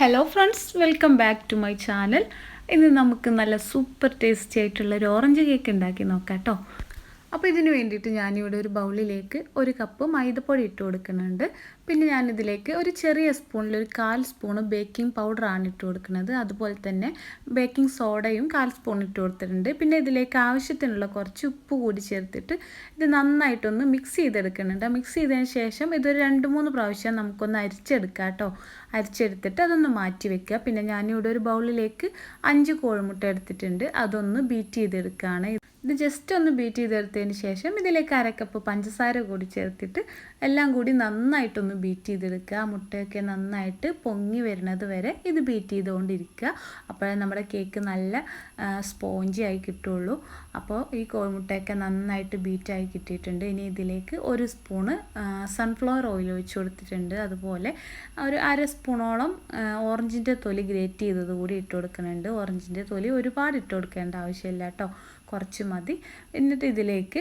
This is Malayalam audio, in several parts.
Hello friends welcome back to my channel ഇന്ന് നമുക്ക് നല്ല സൂപ്പർ ടേസ്റ്റി ആയിട്ടുള്ള ഒരു ഓറഞ്ച് കേക്ക് ഉണ്ടാക്കി നോക്കാം കേട്ടോ. അപ്പോൾ ഇതിന് വേണ്ടിയിട്ട് ഞാനിവിടെ ഒരു ബൗളിലേക്ക് ഒരു കപ്പ് മൈദപ്പൊടി ഇട്ട് കൊടുക്കുന്നുണ്ട്. പിന്നെ ഞാനിതിലേക്ക് ഒരു ചെറിയ സ്പൂണിൽ ഒരു കാൽ സ്പൂണ് ബേക്കിംഗ് പൗഡറാണ് ഇട്ട് കൊടുക്കുന്നത്. അതുപോലെ തന്നെ ബേക്കിംഗ് സോഡയും കാൽ സ്പൂൺ ഇട്ട് കൊടുത്തിട്ടുണ്ട്. പിന്നെ ഇതിലേക്ക് ആവശ്യത്തിനുള്ള കുറച്ച് ഉപ്പ് കൂടി ചേർത്തിട്ട് ഇത് നന്നായിട്ടൊന്ന് മിക്സ് ചെയ്തെടുക്കുന്നുണ്ട്. മിക്സ് ചെയ്തതിന് ശേഷം ഇതൊരു രണ്ട് മൂന്ന് പ്രാവശ്യം നമുക്കൊന്ന് അരിച്ചെടുക്കാം കേട്ടോ. അരിച്ചെടുത്തിട്ട് അതൊന്ന് മാറ്റി വെക്കുക. പിന്നെ ഞാനിവിടെ ഒരു ബൗളിലേക്ക് അഞ്ച് കോഴിമുട്ട എടുത്തിട്ടുണ്ട്. അതൊന്ന് ബീറ്റ് ചെയ്തെടുക്കുകയാണ്. ഇത് ജസ്റ്റ് ഒന്ന് ബീറ്റ് ചെയ്തെടുത്തതിന് ശേഷം ഇതിലേക്ക് അരക്കപ്പ് പഞ്ചസാര കൂടി ചേർത്തിട്ട് എല്ലാം കൂടി നന്നായിട്ടൊന്ന് ബീറ്റ് ചെയ്തെടുക്കുക. മുട്ടയൊക്കെ നന്നായിട്ട് പൊങ്ങി വരുന്നത് വരെ ഇത് ബീറ്റ് ചെയ്തുകൊണ്ടിരിക്കുക. അപ്പോഴേ നമ്മുടെ കേക്ക് നല്ല സ്പോഞ്ചി ആയി കിട്ടുള്ളൂ അപ്പോൾ ഈ കോഴിമുട്ടയൊക്കെ നന്നായിട്ട് ബീറ്റായി കിട്ടിയിട്ടുണ്ട്. ഇനി ഇതിലേക്ക് ഒരു സ്പൂണ് സൺഫ്ലവർ ഓയിൽ ഒഴിച്ച് കൊടുത്തിട്ടുണ്ട്. അതുപോലെ ഒരു അര സ്പൂണോളം ഓറഞ്ചിന്റെ തൊലി ഗ്രേറ്റ് ചെയ്തത് കൂടി ഇട്ട് കൊടുക്കുന്നുണ്ട്. ഓറഞ്ചിന്റെ തൊലി ഒരുപാട് ഇട്ട് കൊടുക്കേണ്ട ആവശ്യമില്ല കേട്ടോ. കുറച്ച് മതി. എന്നിട്ട് ഇതിലേക്ക്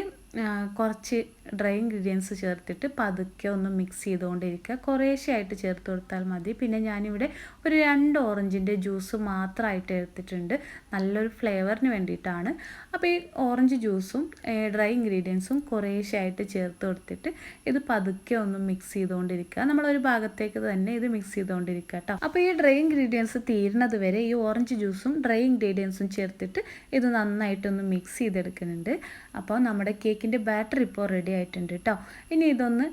കുറച്ച് ഡ്രൈ ഇൻഗ്രീഡിയൻസ് ചേർത്തിട്ട് പതുക്കെ ഒന്ന് മിക്സ് ചെയ്തുകൊണ്ടിരിക്കുക. കുറേശ്ശെയായിട്ട് ചേർത്ത് കൊടുത്താൽ മതി. പിന്നെ ഞാനിവിടെ ഒരു രണ്ട് ഓറഞ്ചിന്റെ ജ്യൂസ് മാത്രമായിട്ട് എടുത്തിട്ടുണ്ട്. നല്ലൊരു ഫ്ലേവറിന് വേണ്ടിയിട്ടാണ്. അപ്പോൾ ഈ ഓറഞ്ച് ജ്യൂസും ഡ്രൈ ഇൻഗ്രീഡിയൻസും കുറേശ്ശെയായിട്ട് ചേർത്ത് കൊടുത്തിട്ട് ഇത് പതുക്കെ ഒന്ന് മിക്സ് ചെയ്തുകൊണ്ടിരിക്കുക. നമ്മളൊരു ഭാഗത്തേക്ക് തന്നെ ഇത് മിക്സ് ചെയ്തുകൊണ്ടിരിക്കുക കേട്ടോ. അപ്പോൾ ഈ ഡ്രൈ ഇൻഗ്രീഡിയൻസ് തീരുന്നത് വരെ ഈ ഓറഞ്ച് ജ്യൂസും ഡ്രൈ ഇൻഗ്രീഡിയൻസും ചേർത്തിട്ട് ഇത് നന്നായിട്ടൊന്ന് മിക്സ് ചെയ്തെടുക്കുന്നുണ്ട്. അപ്പോൾ നമ്മുടെ കേക്കിന്റെ ബാറ്റർ ഇപ്പോൾ റെഡി ആയിട്ടുണ്ട് കേട്ടോ ഇനി ഇതൊന്ന്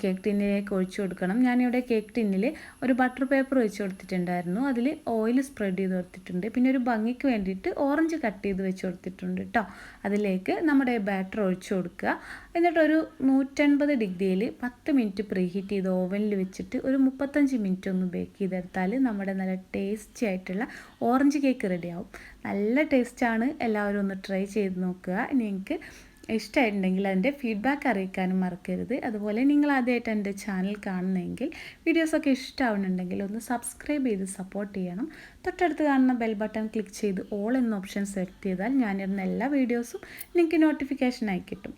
കേക്ക് ടിന്നിലേക്ക് ഒഴിച്ചു കൊടുക്കണം. ഞാനിവിടെ കേക്ക് ടിന്നിൽ ഒരു ബട്ടർ പേപ്പർ ഒഴിച്ച് കൊടുത്തിട്ടുണ്ടായിരുന്നു. അതിൽ ഓയിൽ സ്പ്രെഡ് ചെയ്ത് കൊടുത്തിട്ടുണ്ട്. പിന്നെ ഒരു ഭംഗിക്ക് വേണ്ടിയിട്ട് ഓറഞ്ച് കട്ട് ചെയ്ത് വെച്ച് കൊടുത്തിട്ടുണ്ട് കേട്ടോ അതിലേക്ക് നമ്മുടെ ബാറ്റർ ഒഴിച്ചു കൊടുക്കുക. എന്നിട്ടൊരു നൂറ്റൻപത് ഡിഗ്രിയിൽ പത്ത് മിനിറ്റ് പ്രീ ഹീറ്റ് ചെയ്ത് ഓവനിൽ വെച്ചിട്ട് ഒരു മുപ്പത്തഞ്ച് മിനിറ്റ് ഒന്ന് ബേക്ക് ചെയ്തെടുത്താൽ നമ്മുടെ നല്ല ടേസ്റ്റി ആയിട്ടുള്ള ഓറഞ്ച് കേക്ക് റെഡിയാവും നല്ല ടേസ്റ്റാണ് എല്ലാവരും ഒന്ന് ട്രൈ ചെയ്ത് നോക്കുക. ഇനി എനിക്ക് ഇഷ്ടമായിട്ടുണ്ടെങ്കിൽ അതിന്റെ ഫീഡ്ബാക്ക് അറിയിക്കാനും മറക്കരുത്. അതുപോലെ നിങ്ങൾ ആദ്യമായിട്ട് എന്റെ ചാനൽ കാണുന്നതെങ്കിൽ വീഡിയോസൊക്കെ ഇഷ്ടമാവുന്നുണ്ടെങ്കിൽ ഒന്ന് സബ്സ്ക്രൈബ് ചെയ്ത് സപ്പോർട്ട് ചെയ്യണം. തൊട്ടടുത്ത് കാണുന്ന ബെൽ ബട്ടൺ ക്ലിക്ക് ചെയ്ത് ഓൾ എന്ന ഓപ്ഷൻ സെലക്ട് ചെയ്താൽ ഞാനിരുന്ന എല്ലാ വീഡിയോസും നിങ്ങൾക്ക് നോട്ടിഫിക്കേഷനായി കിട്ടും.